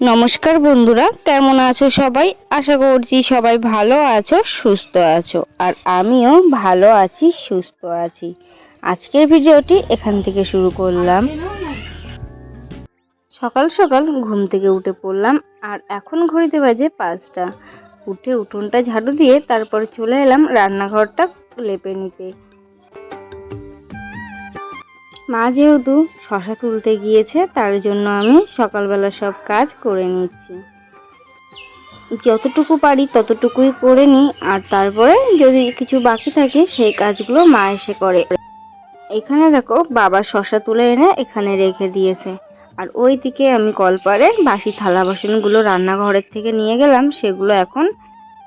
নমস্কার বন্ধুরা, কেমন আছো সবাই? আশা করছি সবাই ভালো আছো, সুস্থ আছো, আর আমিও ভালো আছি, সুস্থ আছি। আজকের ভিডিওটি এখান থেকে শুরু করলাম। সকাল সকাল ঘুম থেকে উঠে পড়লাম, আর এখন ঘড়িতে বাজে পাঁচটা। উঠে উঠোনটা ঝাড়ু দিয়ে তারপরে চলে এলাম রান্নাঘরটা লেপে নিতে। মা যেহেতু শশা তুলতে গিয়েছে, তার জন্য আমি সকালবেলা সব কাজ করে নিচ্ছি। যতটুকু পারি ততটুকুই করে নিই, আর তারপরে যদি কিছু বাকি থাকে, সেই কাজগুলো মা এসে করে। এখানে দেখো, বাবা শশা তুলে এনে এখানে রেখে দিয়েছে। আর ওই দিকে আমি কলপারে বাসি থালা বাসনগুলো রান্নাঘরের থেকে নিয়ে গেলাম, সেগুলো এখন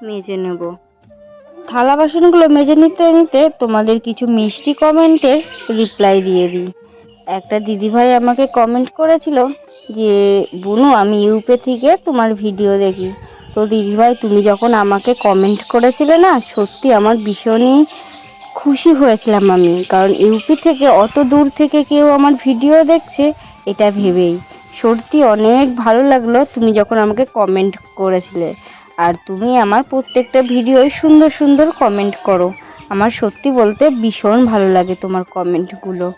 মেজে নেব। থালা বাসনগুলো মেজে নিতে নিতে তোমাদের কিছু মিষ্টি কমেন্টের রিপ্লাই দিয়ে দিই। একটা দিদিভাই আমাকে কমেন্ট করেছিল যে, বুনু, আমি ইউপে থেকে তোমার ভিডিও দেখি। তো দিদিভাই, তুমি যখন আমাকে কমেন্ট করেছিলে না, সত্যি আমার ভীষণই খুশি হয়েছিলাম আমি। কারণ ইউপি থেকে, অত দূর থেকে কেউ আমার ভিডিও দেখছে, এটা ভেবেই। সত্যি অনেক ভালো লাগল তুমি যখন আমাকে কমেন্ট করেছিলে। আর তুমি আমার প্রত্যেকটা ভিডিওয় সুন্দর সুন্দর কমেন্ট করো। আমার সত্যি বলতে ভীষণ ভালো লাগে তোমার কমেন্টগুলো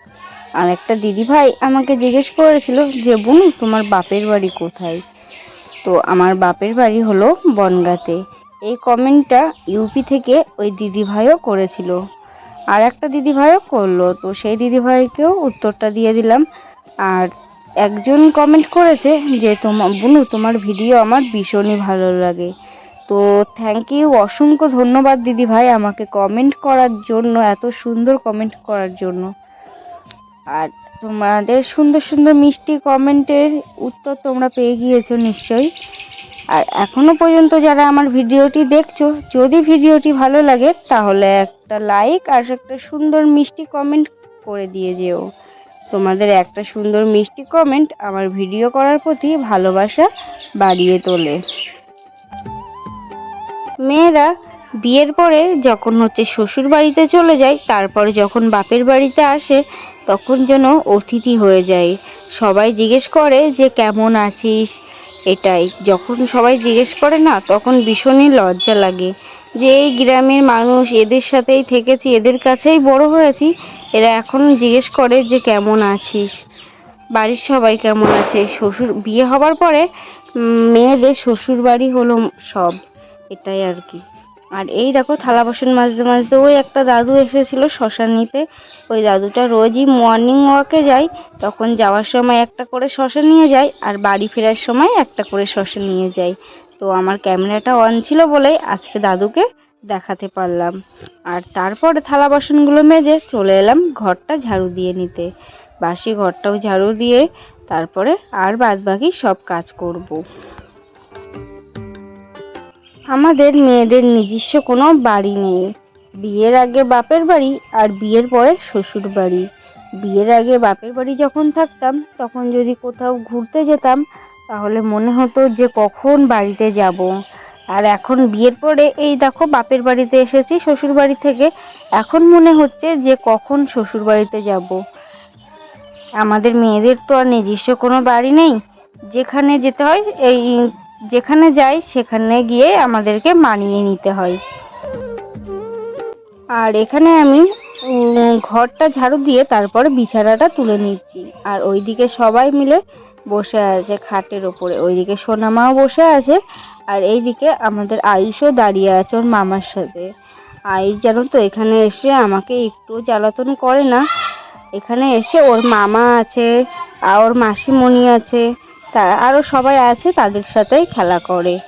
আর একটা দিদিভাই আমাকে জিজ্ঞেস করেছিল যে বুনু তোমার বাপের বাড়ি কোথায়? তো আমার বাপের বাড়ি হলো বনগাতে। এই কমেন্টটা ইউপি থেকে ওই দিদিভাইও করেছিল। আর একটা দিদিভাইও করল। তো সেই দিদিভাইকেও উত্তরটা দিয়ে দিলাম। আর একজন কমেন্ট করেছে যে তোমার বুনু, তোমার ভিডিও আমার ভীষণই ভালো লাগে। তো থ্যাংক ইউ অসংখ্য ধন্যবাদ দিদি ভাই আমাকে কমেন্ট করার জন্য, এত সুন্দর কমেন্ট করার জন্য। আর তোমাদের সুন্দর সুন্দর মিষ্টি কমেন্টের উত্তর তোমরা পেয়ে গিয়েছো নিশ্চয়ই। আর এখনও পর্যন্ত যারা আমার ভিডিওটি দেখছ, যদি ভিডিওটি ভালো লাগে, তাহলে একটা লাইক আর একটা সুন্দর মিষ্টি কমেন্ট করে দিয়ে যেও। তোমাদের একটা সুন্দর মিষ্টি কমেন্ট আমার ভিডিও করার প্রতি ভালোবাসা বাড়িয়ে তোলে। মেয়েরা বিয়ের পরে যখন হচ্ছে শ্বশুর বাড়িতে চলে যায়, তারপরে যখন বাপের বাড়িতে আসে, তখন যেন অতিথি হয়ে যায়। সবাই জিজ্ঞেস করে যে, কেমন আছিস? এটাই। যখন সবাই জিজ্ঞেস করে না, তখন ভীষণই লজ্জা লাগে যে, এই গ্রামের মানুষ, এদের সাথেই থেকেছি, এদের কাছেই বড় হয়েছি। এরা এখন জিজ্ঞেস করে যে, কেমন আছিস? বাড়ির সবাই কেমন আছে? শ্বশুর, বিয়ে হবার পরে মেয়েদের শ্বশুর বাড়ি হলো সব। এটাই আর কি। আর এই দেখো থালা বাসন মাজতে মাজতে ওই একটা দাদু এসেছিল শ্মশান নিতে। ওই দাদুটা রোজই মর্নিং ওয়াকে যায়, তখন যাওয়ার সময় একটা করে শশা নিয়ে যায় আর বাড়ি ফেরার সময় একটা করে শশা নিয়ে যায়। তো আমার ক্যামেরাটা অন ছিল বলেই আজকে দাদুকে দেখাতে পারলাম। আর তারপরে থালা বাসনগুলো মেজে চলে এলাম ঘরটা ঝাড়ু দিয়ে নিতে। বাসি ঘরটাও ঝাড়ু দিয়ে তারপরে আর বাদ বাকি সব কাজ করব। আমাদের মেয়েদের নিজস্ব কোনো বাড়ি নেই। বিয়ের আগে বাপের বাড়ি আর বিয়ের পরে শ্বশুর বাড়ি। বিয়ের আগে বাপের বাড়ি যখন থাকতাম, তখন যদি কোথাও ঘুরতে যেতাম, তাহলে মনে হতো যে কখন বাড়িতে যাব। আর এখন বিয়ের পরে এই দেখো বাপের বাড়িতে এসেছি, শ্বশুর বাড়ি থেকে। এখন মনে হচ্ছে যে কখন শ্বশুর বাড়িতে যাব। আমাদের মেয়েদের তো আর নিজস্ব কোনো বাড়ি নেই। যেখানে যেতে হয়, এই যেখানে যাই, সেখানে গিয়ে আমাদেরকে মানিয়ে নিতে হয়। আর এখানে আমি ঘরটা ঝাড়ু দিয়ে তারপরে বিছানাটা তুলে নিচ্ছি। আর ওইদিকে সবাই মিলে বসে আছে খাটের ওপরে। ওইদিকে সোনামাও বসে আছে। আর এইদিকে আমাদের আয়ুষও দাঁড়িয়ে আছে ওর মামার সাথে। আয়ুষ জানো তো এখানে এসে আমাকে একটু জ্বালাতন করে না, এখানে এসে ওর মামা আছে, আর ওর মাসিমণি আছে। আরও সবাই আছে তাদের সাথেই খেলা করে।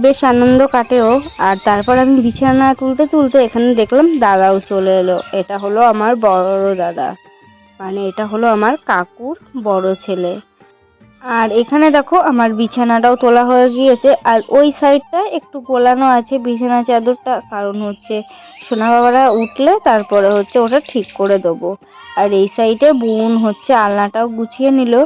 বেশ আনন্দ কাটেও আর তারপর আমি বিছানা তুলতে তুলতে এখানে দেখলাম দাদাও চলে এলো। এটা হলো আমার বড় দাদা। মানে এটা হলো আমার কাকুর বড় ছেলে। আর এখানে দেখো আমার বিছানাটাও তোলা হয়ে গিয়েছে। আর ওই সাইডটা একটু গোলানো আছে, বিছানা চাদরটা। কারণ হচ্ছে সোনা বাবারা উঠলে তারপরে হচ্ছে ওটা ঠিক করে দেবো। আর এই সাইডে বোন হচ্ছে আলনাটাও গুছিয়ে নিল।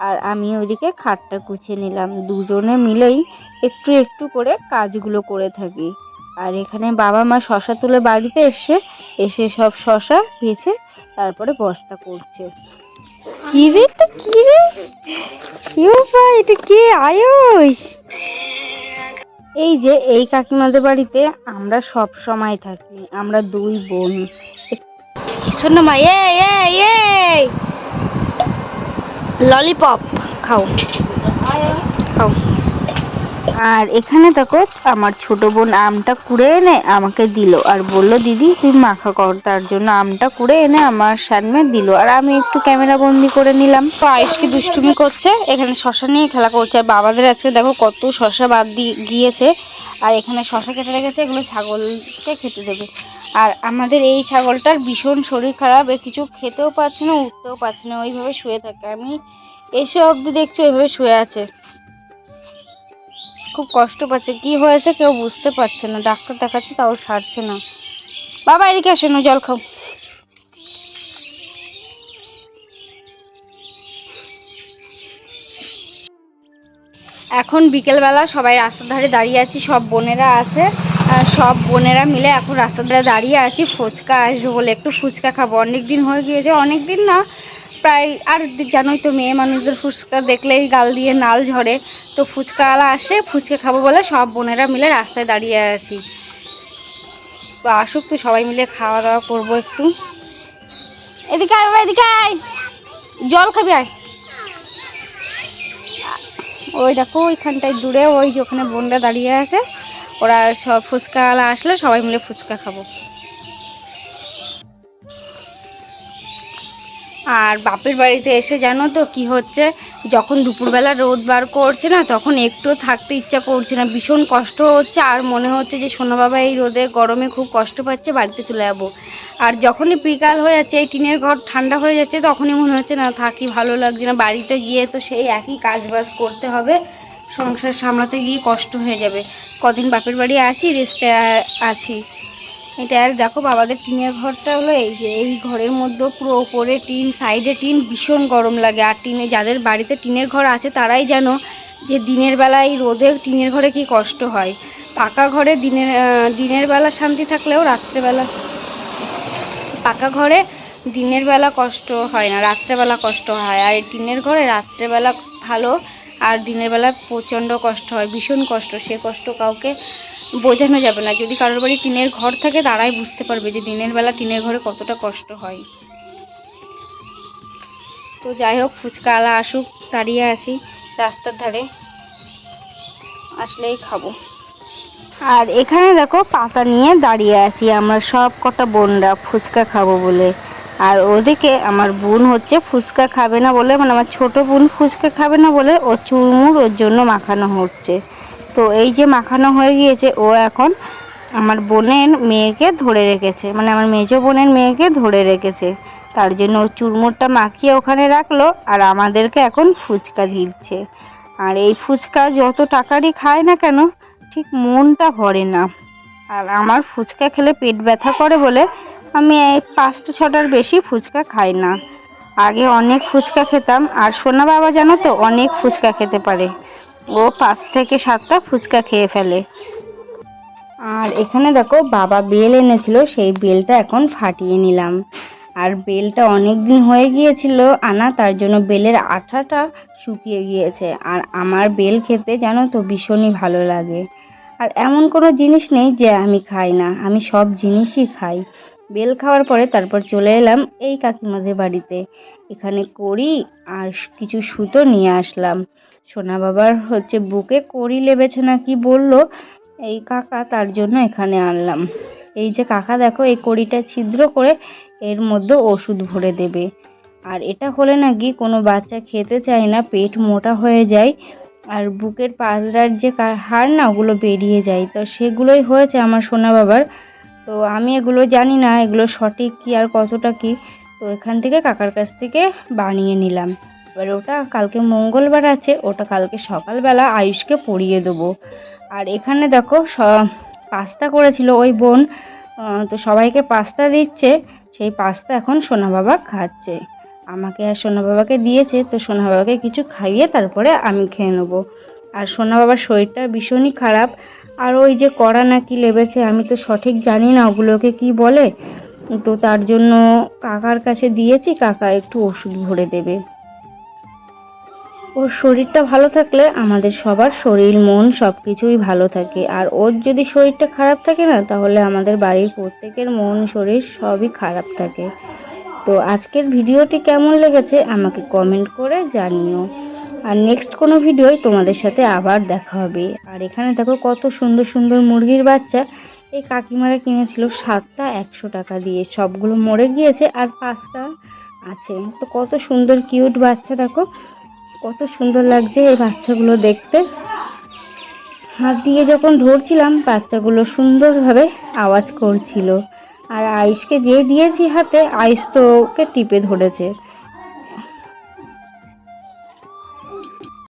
আর আমি ওইদিকে খাটটা গুছিয়ে নিলাম। দুজনে মিলেই একটু একটু করে কাজগুলো করে থাকি। আর এখানে বাবা মা শশা তুলে বাড়িতে এসে এসে সব শশা ভেছে তারপরে বস্তা করছে। কি রে এটা কি রে? এটা কে? আয়ুষ! এই যে, এই কাকিমাদের বাড়িতে আমরা সব সময় থাকি। আমরা দুই বোন। শোন মা, এ এ এ! ললিপপ, খাও। খাও। আর এখানে দেখো, আমার ছোট বোন আমটা কুড়ে এনে আমাকে দিল। আর বলল, দিদি তুই মাখা কর। তার জন্য আমটা কুড়ে এনে আমার সামনে দিল। আর আমি একটু ক্যামেরা বন্দি করে নিলাম। তো আয়ুষকে দুষ্টুমি করছে। এখানে শশা নিয়ে খেলা করছে। আর বাবাদের আজকে দেখো, কত শশা বাদ দিয়ে গিয়েছে। আর এখানে শশা কেটে রেখেছে। এগুলো ছাগলকে খেতে দেবে। আর আমাদের এই ছাগলটার ভীষণ শরীর খারাপ, এ কিছু খেতেও পাচ্ছে না, উঠতেও পারছে না, ওইভাবে শুয়ে থাকে। আমি এসে অবধি দেখছি ওইভাবে শুয়ে আছে। খুব কষ্ট পাচ্ছে, কি হয়েছে কেউ বুঝতে পারছে না, ডাক্তার দেখাচ্ছে তাও সারছে না। বাবা, এদিকে আসো না জল খাও। এখন বিকেলবেলা সবাই রাস্তার ধারে দাঁড়িয়ে আছি, সব বোনেরা আছে। সব বোনেরা মিলে এখন রাস্তার ধারে দাঁড়িয়ে আছি, ফুচকা আসব বলে। একটু ফুচকা খাব। অনেক দিন হয়ে গিয়েছে, অনেক দিন না, প্রায় আর জানোই তো মেয়ে মানুষদের ফুচকা দেখলেই গাল দিয়ে নাল ঝরে। তো ফুচকাওয়ালা আসে, ফুচকা খাব বলে সব বোনেরা মিলে রাস্তায় দাঁড়িয়ে আছি। তো আসুক তো সবাই মিলে খাওয়া দাওয়া করব একটু। এদিকে আয় বাবা, এদিকে আয়। জল খাবি, আয়। ওই দেখো, ওইখানটায় দূরে, ওই যে ওখানে বোনরা দাঁড়িয়ে আছে। ওরা সব ফুচকাওয়ালা আসলে সবাই মিলে ফুচকা খাব। আর বাপের বাড়িতে এসে জানো তো কি হচ্ছে? যখন দুপুরবেলা রোদ বার করছে না, তখন একটুও থাকতে ইচ্ছা করছে না। ভীষণ কষ্ট হচ্ছে আর মনে হচ্ছে যে সোনা বাবা এই রোদে গরমে খুব কষ্ট পাচ্ছে, বাড়িতে চলে যাব। আর যখনই বিকাল হয়ে যাচ্ছে, এই টিনের ঘর ঠান্ডা হয়ে যাচ্ছে, তখনই মনে হচ্ছে না, থাকি, ভালো লাগছে না। বাড়িতে গিয়ে তো সেই একই কাজ বাজ করতে হবে। সংসার সামলাতে গিয়ে কষ্ট হয়ে যাবে। কদিন বাপের বাড়ি আছি রেস্টে আছি। এটা আর দেখো বাবাদের টিনের ঘরটা হলো এই যে, এই ঘরের মধ্যে পুরো ওপরে টিন, সাইডে টিন, ভীষণ গরম লাগে। আর টিনে যাদের বাড়িতে টিনের ঘর আছে, তারাই জানো যে দিনের বেলা এই রোদে টিনের ঘরে কি কষ্ট হয়। পাকা ঘরে দিনের দিনের বেলা শান্তি থাকলেও রাত্রেবেলা পাকা ঘরে দিনের বেলা কষ্ট হয় না রাত্রেবেলা কষ্ট হয়। আর টিনের ঘরে রাত্রেবেলা ভালো আর দিনের বেলা প্রচণ্ড কষ্ট হয়, ভীষণ কষ্ট। সে কষ্ট কাউকে বোঝানো যাবে না। যদি কারোর বাড়ি টিনের ঘর থাকে, তারাই বুঝতে পারবে যে দিনের বেলা টিনের ঘরে কতটা কষ্ট হয়। তো যাই হোক, ফুচকা আলা আসুক, দাঁড়িয়ে আছি রাস্তার ধারে। আসলেই খাব। আর এখানে দেখো, পাতা নিয়ে দাঁড়িয়ে আছি আমরা। সব কটা বোনরা ফুচকা খাব বলে। আর ওদিকে আমার বোন হচ্ছে ফুচকা খাবে না বলে মানে আমার ছোট বোন ফুচকা খাবে না বলে ও চুরমুর ওর জন্য মাখানো হচ্ছে। তো এই যে মাখানো হয়ে গিয়েছে, ও এখন আমার বোনের মেয়েকে ধরে রেখেছে মানে আমার মেজো বোনের মেয়েকে ধরে রেখেছে। তার জন্য ও চুরমুরটা মাখিয়ে ওখানে রাখল আর আমাদেরকে এখন ফুচকা দিচ্ছে। আর এই ফুচকা যত টাকারই খায় না কেন, ঠিক মনটা ভরে না। আর আমার ফুচকা খেলে পেট ব্যথা করে বলে আমি এই পাঁচটা ছটার বেশি ফুচকা খাই না। আগে অনেক ফুচকা খেতাম, আর সোনা বাবা জানো তো, অনেক ফুচকা খেতে পারে। ও পাঁচ থেকে সাতটা ফুচকা খেয়ে ফেলে। আর এখানে দেখো, বাবা বেল এনেছিল, সেই বেলটা এখন ফাটিয়ে নিলাম। আর বেলটা অনেক দিন হয়ে গিয়েছিল আনা, তার জন্য বেলের আঠাটা শুকিয়ে গিয়েছে। আর আমার বেল খেতে জানো তো ভীষণই ভালো লাগে। আর এমন কোনো জিনিস নেই যে আমি খাই না, আমি সব জিনিসই খাই। বেল খাওয়ার পরে তারপর চলে এলাম এই কাকিমাদের বাড়িতে। এখানে কড়ি আর কিছু সুতো নিয়ে আসলাম। সোনা বাবার হচ্ছে বুকে কড়ি লেবেছে না কি বলল? এই কাকা তার জন্য এখানে আনলাম। এই যে কাকা দেখো, এই কড়িটা ছিদ্র করে এর মধ্যে ওষুধ ভরে দেবে। আর এটা হলে নাকি কোনো বাচ্চা খেতে চায় না, পেট মোটা হয়ে যায়। আর বুকের পাজরার যে হাড় না, ওগুলো বেরিয়ে যায়। তো সেগুলোই হয়েছে আমার সোনা বাবার তো আমি এগুলো জানি না, এগুলো সঠিক কি আর কতটা কি? তো এখান থেকে কাকার কাছ থেকে বানিয়ে নিলাম। এবার ওটা কালকে মঙ্গলবার আছে, ওটা কালকে সকালবেলা আয়ুষকে পরিয়ে দেবো। আর এখানে দেখো স- পাস্তা করেছিল ওই বোন তো সবাইকে পাস্তা দিচ্ছে, সেই পাস্তা এখন সোনা বাবা খাচ্ছে। আমাকে আর সোনা বাবাকে দিয়েছে, তো সোনা বাবাকে কিছু খাইয়ে তারপরে আমি খেয়ে নেব। আর সোনা বাবার শরীরটা ভীষণই খারাপ আর ওই যে কড়া নাকি লেবেছে, আমি তো সঠিক জানি না ওগুলোকে কি বলে। তো তার জন্য কাকার কাছে দিয়েছি, কাকা একটু ওষুধ ভরে দেবে। ওর শরীরটা ভালো থাকলে আমাদের সবার শরীর, মন সব কিছুই ভালো থাকে। আর ওর যদি শরীরটা খারাপ থাকে না, তাহলে আমাদের বাড়ির প্রত্যেকের মন, শরীর সবই খারাপ থাকে। তো আজকের ভিডিওটি কেমন লেগেছে আমাকে কমেন্ট করে জানিও। আর নেক্সট কোনো ভিডিওয় তোমাদের সাথে আবার দেখা হবে। আর এখানে দেখো কত সুন্দর সুন্দর মুরগির বাচ্চা। এই কাকিমারা কিনেছিল সাতটা একশো টাকা দিয়ে। সবগুলো মরে গিয়েছে আর পাঁচটা আছে। তো কত সুন্দর কিউট বাচ্চা দেখো। কত সুন্দর লাগছে এই বাচ্চাগুলো দেখতে। হাত দিয়ে যখন ধরছিলাম, বাচ্চাগুলো সুন্দরভাবে আওয়াজ করছিল। আর আয়ুষকে যে দিয়েছি হাতে, আয়ুষ তো ওকে টিপে ধরেছে।